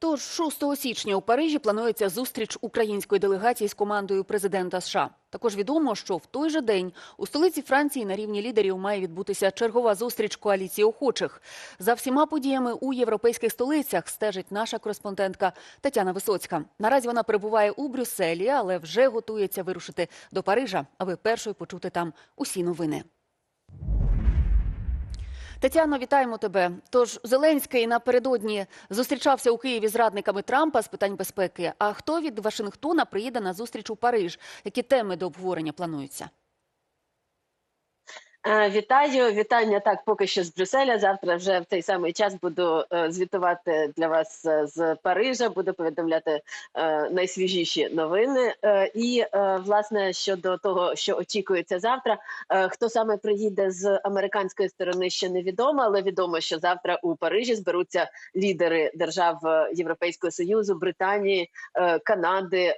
Тож 6 січня у Парижі планується зустріч української делегації з командою президента США. Також відомо, що в той же день у столиці Франції на рівні лідерів має відбутися чергова зустріч коаліції охочих. За всіма подіями у європейських столицях стежить наша кореспондентка Тетяна Висоцька. Наразі вона перебуває у Брюсселі, але вже готується вирушити до Парижа, аби першою почути там усі новини. Тетяно, вітаємо тебе. Тож Зеленський напередодні зустрічався у Києві з радниками Трампа з питань безпеки. А хто від Вашингтона приїде на зустріч у Париж? Які теми до обговорення плануються? Е, Вітаю, вітання так поки що з Брюсселя. Завтра вже в цей самий час буду е, звітувати для вас е, з Парижа. Буду повідомляти найсвіжіші новини. І власне щодо того, що очікується завтра, хто саме приїде з американської сторони, ще невідомо, але відомо, що завтра у Парижі зберуться лідери держав Європейського союзу, Британії, Канади.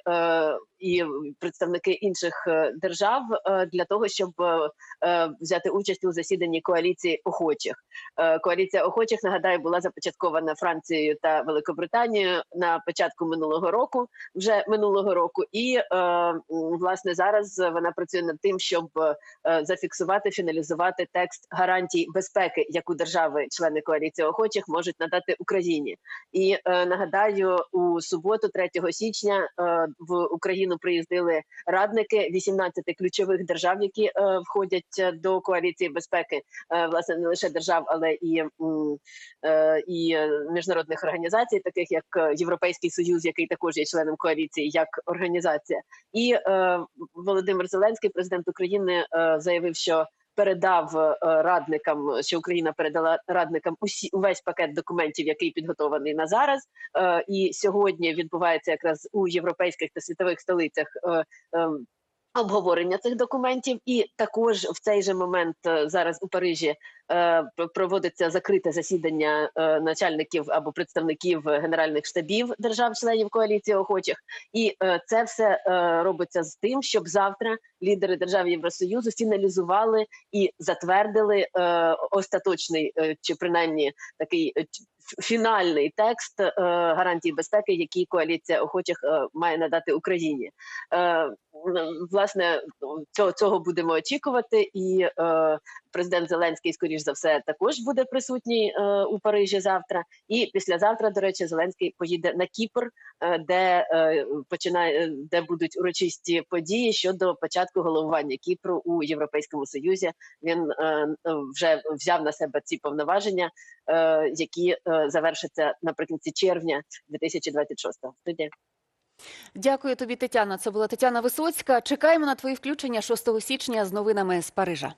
І представники інших е, держав е, для того, щоб е, взяти участь у засіданні коаліції охочих. Е, Коаліція охочих нагадаю була започаткована Францією та Великобританією на початку минулого року, вже минулого року, і е, власне зараз вона працює над тим, щоб е, зафіксувати, фіналізувати текст гарантій безпеки, яку держави-члени коаліції охочих можуть надати Україні. І нагадаю, у суботу, 3 січня, в Україну приїздили радники 18 ключових держав, які входять до коаліції безпеки, власне не лише держав, але і, е, і е, міжнародних організацій, таких як е, Європейський Союз, який також є членом коаліції, як організація. І Володимир Зеленський, президент України, заявив, що передав радникам, що Україна передала радникам усі увесь пакет документів, який підготований на зараз. І сьогодні відбувається якраз у європейських та світових столицях. Обговорення цих документів, і також в цей же момент е, зараз у Парижі е, проводиться закрите засідання е, начальників або представників генеральних штабів держав-членів коаліції охочих, і це все робиться з тим, щоб завтра лідери держав Євросоюзу фіналізували і затвердили остаточний чи принаймні такий фінальний текст е, гарантій безпеки, які коаліція охочих має надати Україні. Власне, цього, цього будемо очікувати, і е, президент Зеленський, скоріш за все, також буде присутній е, у Парижі завтра. І післязавтра, до речі, Зеленський поїде на Кіпр, е, де е, починає, де будуть урочисті події щодо початку головування Кіпру у Європейському Союзі. Він е, вже взяв на себе ці повноваження, е, які е, завершаться наприкінці червня 2026-го. Тоді. Дякую тобі, Тетяна. Це була Тетяна Висоцька. Чекаємо на твої включення 6 січня з новинами з Парижа.